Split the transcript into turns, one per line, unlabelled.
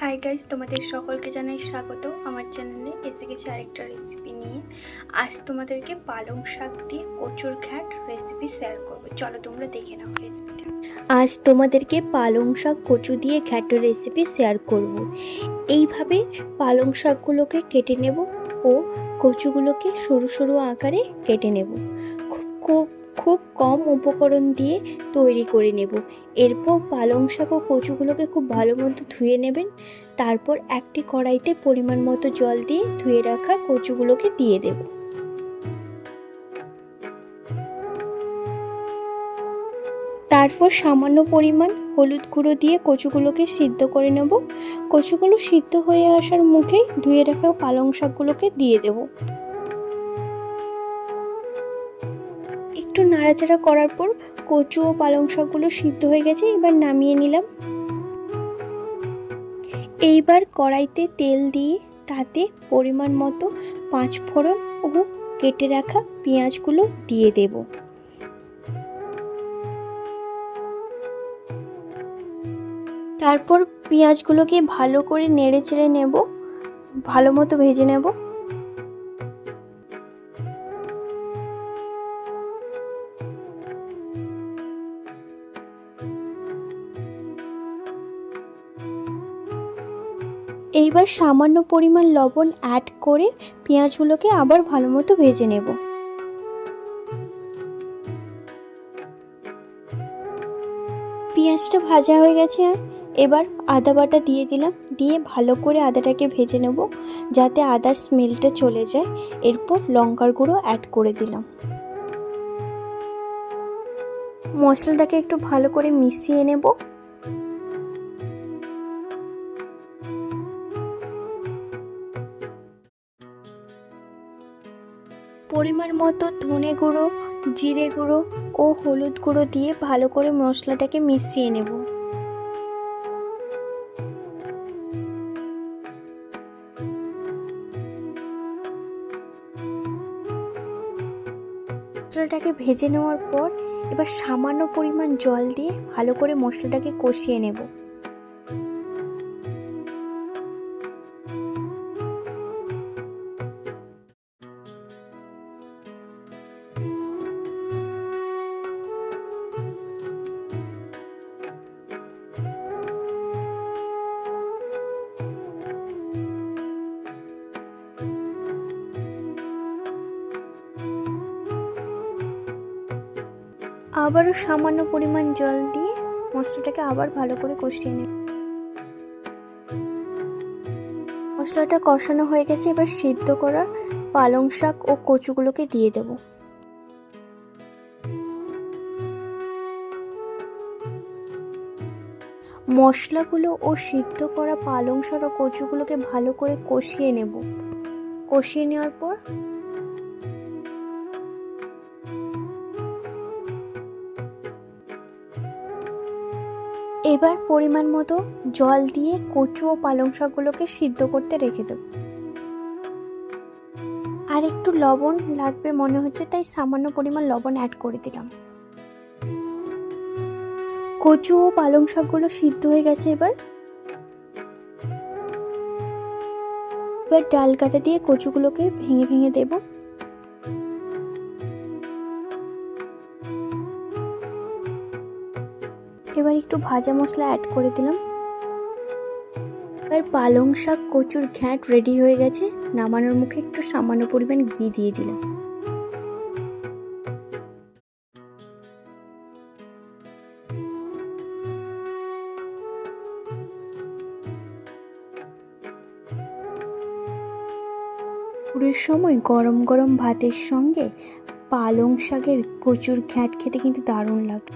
Hi guys তোমাদের সকলকে জানাই স্বাগত আমার চ্যানেলে। এসে গেছে আরেকটা রেসিপি নিয়ে। আজ তোমাদেরকে পালং শাক দিয়ে কচুর ঘ্যাট রেসিপি শেয়ার করব। চলো তোমরা দেখে নাও রেসিপিটা
আজ তোমাদেরকে পালং শাক, কচু দিয়ে ঘ্যাট রেসিপি শেয়ার করব। এইভাবে পালং শাকগুলোকে কেটে নেব ও কচুগুলোকে সরু সরু আকারে কেটে নেব। খুব খুব খুব কম উপকরণ দিয়ে তৈরি করে নেব। এরপর পালং শাক ও কচুগুলোকে খুব ভালো মতো ধুয়ে নেবেন। তারপর একটি কড়াইতে পরিমাণ মতো জল দিয়ে ধুয়ে রাখা কচুগুলোকে দিয়ে দেব। তারপর সামান্য পরিমাণ হলুদ গুঁড়ো দিয়ে কচুগুলোকে সিদ্ধ করে নেব। কচুগুলো সিদ্ধ হয়ে আসার মুখেই ধুয়ে রাখা পালং শাকগুলোকে দিয়ে দেব। নাড়াচাড়া করার পর কচু ও পালং শাকগুলো সিদ্ধ হয়ে গেছে, এবার নামিয়ে নিলাম। এইবার কড়াইতে তেল দিয়ে তাতে পরিমাণ মতো পাঁচ ফোড়ন ও কেটে রাখা পেঁয়াজগুলো দিয়ে দেবো। তারপর পেঁয়াজগুলোকে ভালো করে নেড়ে চেড়ে নেব, ভালো মতো ভেজে নেব। এইবার সামান্য পরিমাণ লবণ অ্যাড করে পেঁয়াজগুলোকে আবার ভালো মতো ভেজে নেব। পেঁয়াজটা ভাজা হয়ে গেছে। এবার আদা বাটা দিয়ে দিলাম। দিয়ে ভালো করে আদাটাকে ভেজে নেব যাতে আদার স্মেলটা চলে যায়। এরপর লঙ্কার গুঁড়ো অ্যাড করে দিলাম। মশলাটাকে একটু ভালো করে মিশিয়ে নেব। পরিমাণ মতো ধনে গুঁড়ো, জিরে গুঁড়ো ও হলুদ গুঁড়ো দিয়ে ভালো করে মশলাটাকে মিশিয়ে নেব। মশলাটাকে ভেজে নেওয়ার পর এবার সামান্য পরিমাণ জল দিয়ে ভালো করে মশলাটাকে কষিয়ে নেব। আবারও সামান্য পরিমাণ জল দিয়ে মশলাটাকে আবার ভালো করে কষিয়ে নেব মশলাটা কষানো হয়ে গেছে, এবার সিদ্ধ করা পালং শাক ও কচুগুলোকে দিয়ে দেব। মশলাগুলো ও সিদ্ধ করা পালং শাক ও কচুগুলোকে ভালো করে কষিয়ে নেব। কষিয়ে নেওয়ার পর এবার পরিমাণ মতো জল দিয়ে কচু ও পালং শাকগুলোকে সিদ্ধ করতে রেখে দেব। আর একটু লবণ লাগবে মনে হচ্ছে, তাই সামান্য পরিমাণ লবণ অ্যাড করে দিলাম। কচু ও পালং শাকগুলো সিদ্ধ হয়ে গেছে এবার। এবার ডাল কাটা দিয়ে কচুগুলোকে ভেঙে ভেঙে দেবো। এবার একটু ভাজা মশলা অ্যাড করে দিলাম। এবার পালং শাক, কচুর ঘ্যাট রেডি হয়ে গেছে। নামানোর মুখে একটু সামান্য পরিমাণ ঘি দিয়ে দিলাম। পুরের সময় গরম গরম ভাতের সঙ্গে পালং শাকের কচুর ঘ্যাঁট খেতে কিন্তু দারুণ লাগে